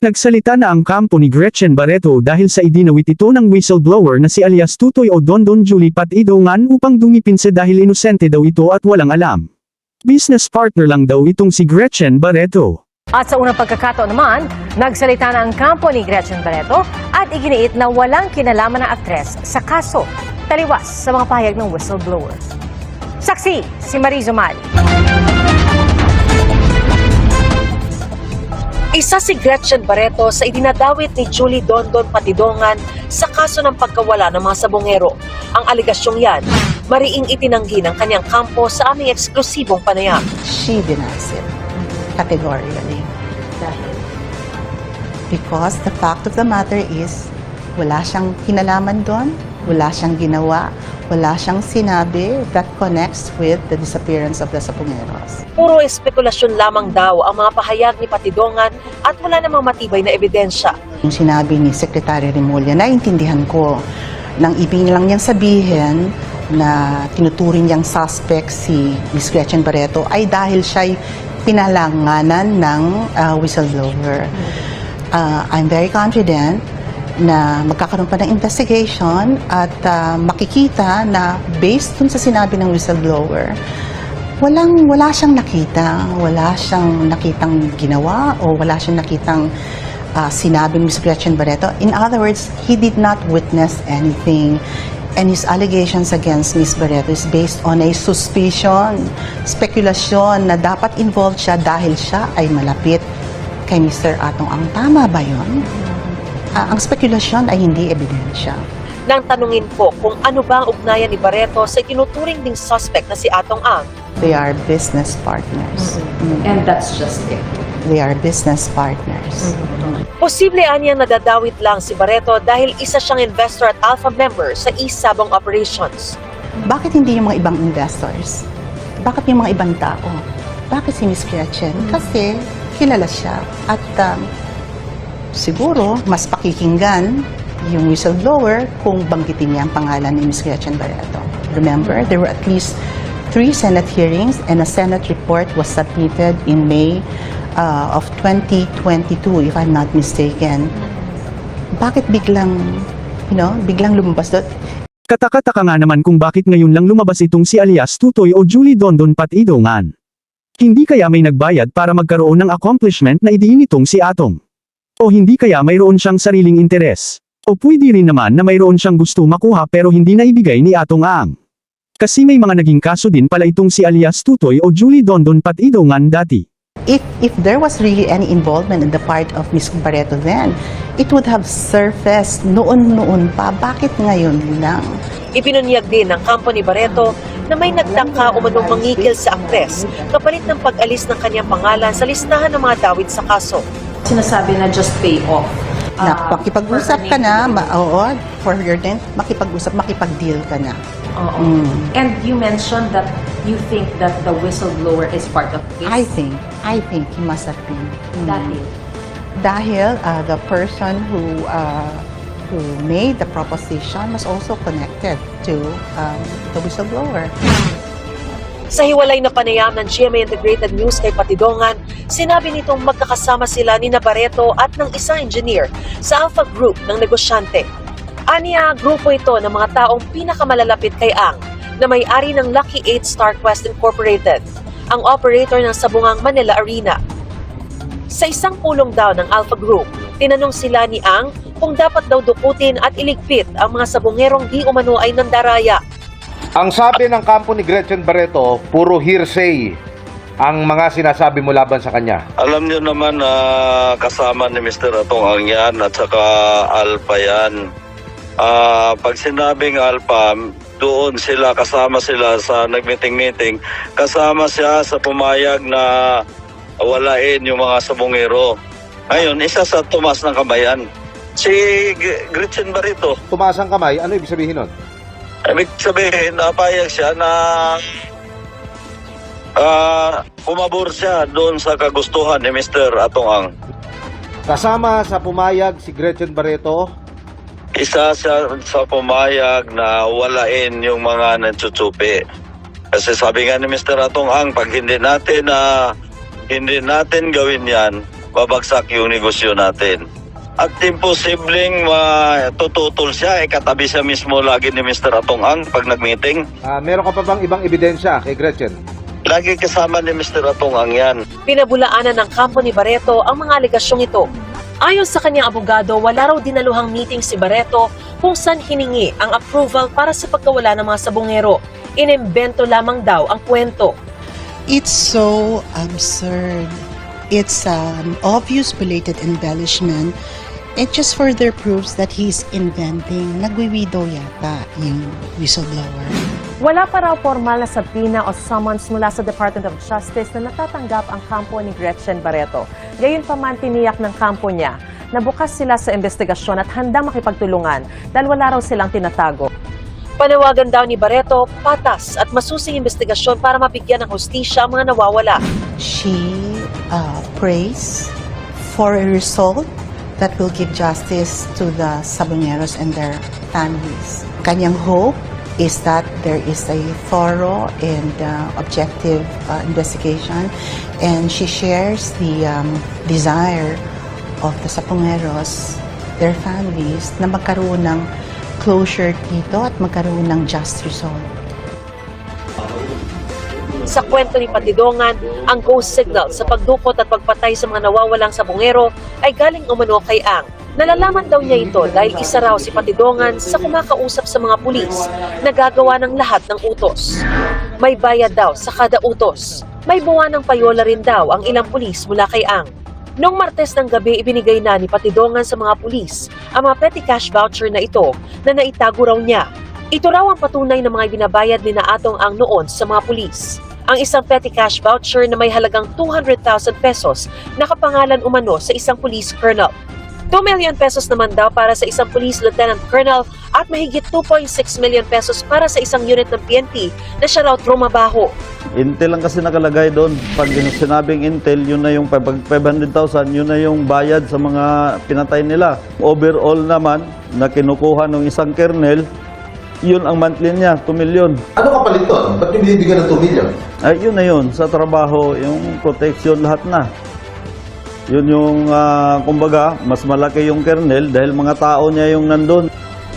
Nagsalita na ang kampo ni Gretchen Barreto dahil sa idinawit ito ng whistleblower na si alias Tutoy o Dondon Julie Patidongan upang dumipinse dahil inosente daw ito at walang alam. Business partner lang daw itong si Gretchen Barreto. At sa unang pagkakataon naman, nagsalita na ang kampo ni Gretchen Barreto at iginiit na walang kinalaman ng aktres sa kaso taliwas sa mga pahayag ng whistleblower. Saksi, si Marizo Mali. Isa si Gretchen Barreto sa idinadawit ni Julie Dondon Patidongan sa kaso ng pagkawala ng mga sabongero. Ang aligasyong yan, mariing itinanggi ng kanyang kampo sa aming eksklusibong panayam. she denies it categorically. Because the fact of the matter is, wala siyang kinalaman doon, wala siyang ginawa, wala siyang sinabi that connects with the disappearance of the Sapungeros. Puro espekulasyon lamang daw ang mga pahayag ni Patidongan at wala namang matibay na ebidensya. Yung sinabi ni Secretary Remulla, naintindihan ko nang ibig lang niyang sabihin na tinuturing niyang suspect si Miss Gretchen Barreto ay dahil siya'y pinalanganan ng uh, whistleblower. Uh, I'm very confident na magkakaroon pa ng investigation at uh, makikita na based dun sa sinabi ng whistleblower, walang wala siyang nakita, wala siyang nakitang ginawa o wala siyang nakitang uh, sinabi ni Ms. Gretchen Barreto. In other words, he did not witness anything. And his allegations against Ms. Barreto is based on a suspicion, spekulation na dapat involved siya dahil siya ay malapit kay Mr. Atong Ang. Tama ba yun? Ah, ang spekulasyon ay hindi ebidensya. Nang tanungin po kung ano ba ang ugnayan ni Barreto sa tinuturing ding suspect na si Atong Ang. They are business partners. Mm. And that's just it. They are business partners. Posible anyang nadadawit lang si Barreto dahil isa siyang investor at alpha member sa East Sabong Operations. Bakit hindi yung mga ibang investors? Bakit yung mga ibang tao? Bakit si Miss Gretchen? Kasi kilala siya. At um, siguro, mas pakikinggan yung whistleblower kung banggitin niya ang pangalan ni Miss Gretchen Barreto. Remember, there were at least three Senate hearings and a Senate report was submitted in May uh, of 2022, if I'm not mistaken. Bakit biglang, you know, biglang lumabas doon? Katakataka nga naman kung bakit ngayon lang lumabas itong si alias Tutoy o Julie Dondon Patidongan. Hindi kaya may nagbayad para magkaroon ng accomplishment na idiin itong si Atong? O hindi kaya mayroon siyang sariling interes? O pwede rin naman na mayroon siyang gusto makuha pero hindi na ibigay ni Atong Ang? Kasi may mga naging kaso din pala itong si alias Tutoy o Julie Dondon Patidongan dati. if if there was really any involvement on the part of Ms. Barreto then, it would have surfaced noon-noon pa. Bakit ngayon lang? Ipinunyag din ng kampo ni Barreto na may nagtangka umanong mangikil sa aktres kapalit ng pag-alis ng kanyang pangalan sa listahan ng mga dawit sa kaso. Sinasabi na just pay off. na Ah, makipag-usap ka na, ma- oo, for your then, makipag-usap, makipag-deal ka na. Oo. Mm. And you mentioned that you think that the whistleblower is part of this. I think, I think he must have been. Mm. Dahil? Dahil uh, the person who uh, who made the proposition was also connected to um, the whistleblower. Sa hiwalay na panayam ng GMA Integrated News kay Patidongan, sinabi nitong magkakasama sila ni Nabareto at ng isang engineer sa Alpha Group ng negosyante. Aniya, grupo ito ng mga taong pinakamalalapit kay Ang na may-ari ng Lucky 8 Star Quest Incorporated, ang operator ng Sabungang Manila Arena. Sa isang pulong daw ng Alpha Group, tinanong sila ni Ang kung dapat daw dukutin at iligpit ang mga sabungerong di umano ay nandaraya. Ang sabi ng kampo ni Gretchen Barreto, puro hearsay ang mga sinasabi mo laban sa kanya. Alam niyo naman na kasama ni Mr. Atong ang yan at saka Alpha yan. Ah, pag sinabing Alpha, doon sila, kasama sila sa nagmeeting-meeting. Kasama siya sa pumayag na walain yung mga sabongero. Ngayon, isa sa tumas ng kabayan. Si Gretchen Barito, Tumaas ang kamay, ano ibig sabihin nun? Ibig sabihin, napayag siya na ah, pumabor siya doon sa kagustuhan ni Mr. Atong Ang. Kasama sa pumayag si Gretchen Barreto, isa siya sa pumayag na walain yung mga nagtutsupi. Kasi sabi nga ni Mr. Atong Ang, pag hindi natin na hindi natin gawin yan, babagsak yung negosyo natin. At imposibleng matututol siya, eh katabi siya mismo lagi ni Mr. Atong Ang pag nag-meeting. Ah, meron ka pa bang ibang ebidensya kay Gretchen? Lagi kasama ni Mr. Atong Ang yan. Pinabulaanan ng kampo ni Barreto ang mga alegasyong ito. Ayon sa kanyang abogado, wala raw dinaluhang meeting si Barreto kung saan hiningi ang approval para sa pagkawala ng mga sabongero. Inimbento lamang daw ang kwento. It's so absurd. It's um, obvious belated embellishment. It just further proves that he's inventing. Nagwiwido yata yung whistleblower. Wala pa raw formal na sabina o summons mula sa Department of Justice na natatanggap ang kampo ni Gretchen Barreto. Gayunpaman tiniyak ng kampo niya na bukas sila sa investigasyon at handang makipagtulungan dahil wala raw silang tinatago. Panawagan daw ni Barreto, patas at masusing investigasyon para mabigyan ng hustisya ang mga nawawala. She uh, prays for a result that will give justice to the Saboneros and their families. Kanyang hope is that there is a thorough and uh, objective uh, investigation and she shares the um, desire of the Sapongeros, their families, na magkaroon ng closure dito at magkaroon ng just result. Sa kwento ni Patidongan, ang ghost signal sa pagdukot at pagpatay sa mga nawawalang sabongero ay galing umano kay Ang. Nalalaman daw niya ito dahil isa raw si Patidongan sa kumakausap sa mga pulis na gagawa ng lahat ng utos. May bayad daw sa kada utos. May buwan ng payola rin daw ang ilang pulis mula kay Ang. Noong Martes ng gabi, ibinigay na ni Patidongan sa mga pulis ang mga petty cash voucher na ito na naitago raw niya. Ito raw ang patunay ng mga binabayad ni Naatong Ang noon sa mga pulis. Ang isang petty cash voucher na may halagang 200,000 pesos nakapangalan umano sa isang police colonel. 2 million pesos naman daw para sa isang police lieutenant colonel at mahigit 2.6 million pesos para sa isang unit ng PNP na siya raw trumabaho. Intel lang kasi nakalagay doon. Pag sinabing Intel, yun na yung pag 500,000, yun na yung bayad sa mga pinatay nila. Overall naman, na kinukuha ng isang kernel, yun ang monthly niya, 2 million. Ano kapalit doon? Ba't yung binibigyan ng 2 million? Ay, yun na yun. Sa trabaho, yung protection lahat na. Yun yung, ah, kumbaga, mas malaki yung kernel dahil mga tao niya yung nandun.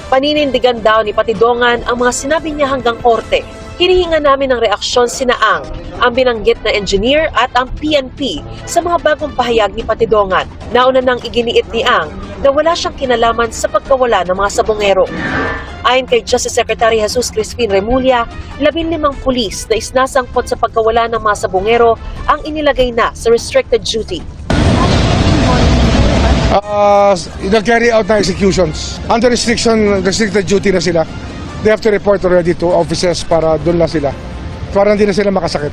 Paninindigan daw ni Patidongan ang mga sinabi niya hanggang korte. Hinihinga namin ng reaksyon sina Ang, ang binanggit na engineer at ang PNP sa mga bagong pahayag ni Patidongan. Nauna nang iginiit ni Ang na wala siyang kinalaman sa pagkawala ng mga sabongero. Ayon kay Justice Secretary Jesus Crispin Remulla, labing limang pulis na isnasangkot sa pagkawala ng mga sabongero ang inilagay na sa restricted duty. uh, nag-carry out ng executions. Under restriction, restricted duty na sila. They have to report already to officers para doon na sila. Para hindi na sila makasakit.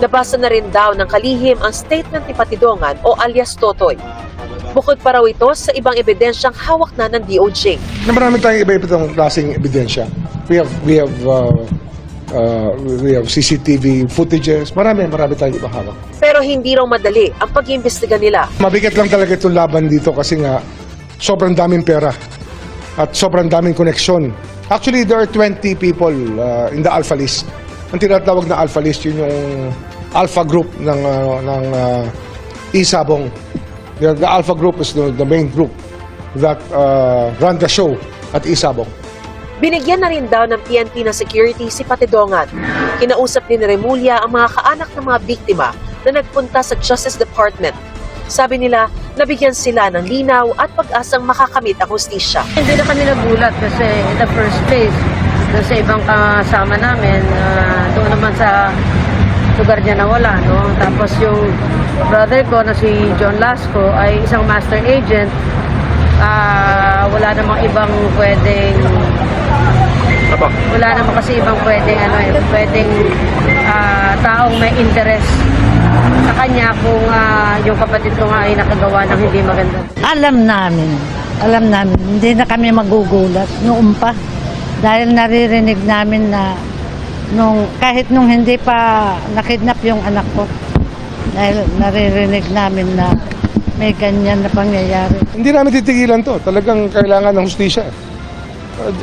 Nabasa na rin daw ng kalihim ang statement ni Patidongan o alias Totoy. Bukod pa raw ito sa ibang ebidensyang hawak na ng DOJ. Na marami tayong iba-ibang klaseng ebidensya. We have, we have, uh, uh, we have CCTV footages. Marami, marami tayong iba hawak. Pero hindi raw madali ang pag-iimbestiga nila. Mabigat lang talaga itong laban dito kasi nga sobrang daming pera at sobrang daming koneksyon. Actually, there are 20 people uh, in the Alpha List. Ang tinatawag na Alpha List, yun yung Alpha Group ng, uh, ng uh, Isabong. The, the Alpha Group is the, the main group that uh, run the show at Isabong. Binigyan na rin daw ng PNP na security si Patidongan. Kinausap din ni Remulla ang mga kaanak ng mga biktima na nagpunta sa Justice Department. Sabi nila, nabigyan sila ng linaw at pag-asang makakamit ang hustisya. Hindi na kami nagulat kasi in the first place, doon sa ibang kasama namin, ah, doon naman sa lugar niya nawala, no? Tapos yung brother ko na si John Lasco ay isang master agent. Ah, wala namang ibang pwedeng wala naman kasi ibang pwedeng ano eh, pwedeng ah, taong may interest sa kanya kung ah, yung kapatid ko nga ay nakagawa ng hindi maganda. Alam namin, alam namin, hindi na kami magugulat noon pa. Dahil naririnig namin na nung, kahit nung hindi pa nakidnap yung anak ko, dahil naririnig namin na may ganyan na pangyayari. Hindi namin titigilan to. Talagang kailangan ng hustisya. Uh,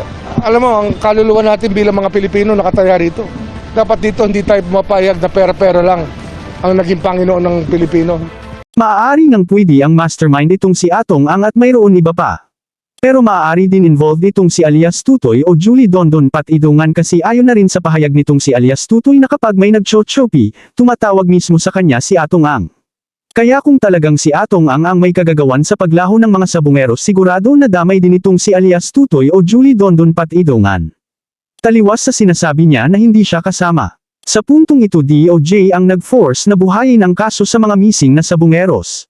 alam mo, ang kaluluwa natin bilang mga Pilipino nakataya rito. Dapat dito hindi tayo pumapayag na pera-pera lang ang naging Panginoon ng Pilipino. Maaari ngang pwede ang mastermind itong si Atong Ang at mayroon iba pa. Pero maaari din involved itong si alias Tutoy o Julie Dondon Pat Idongan kasi ayon na rin sa pahayag nitong si alias Tutoy na kapag may nagchochopi, tumatawag mismo sa kanya si Atong Ang. Kaya kung talagang si Atong Ang ang may kagagawan sa paglaho ng mga sabungeros sigurado na damay din itong si alias Tutoy o Julie Dondon Pat Idongan. Taliwas sa sinasabi niya na hindi siya kasama. Sa puntong ito DOJ ang nag-force na buhayin ang kaso sa mga missing na sabungeros.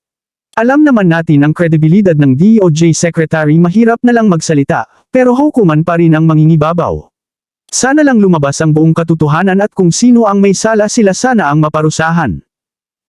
Alam naman natin ang kredibilidad ng DOJ Secretary mahirap na lang magsalita, pero hukuman pa rin ang mangingibabaw. Sana lang lumabas ang buong katotohanan at kung sino ang may sala sila sana ang maparusahan.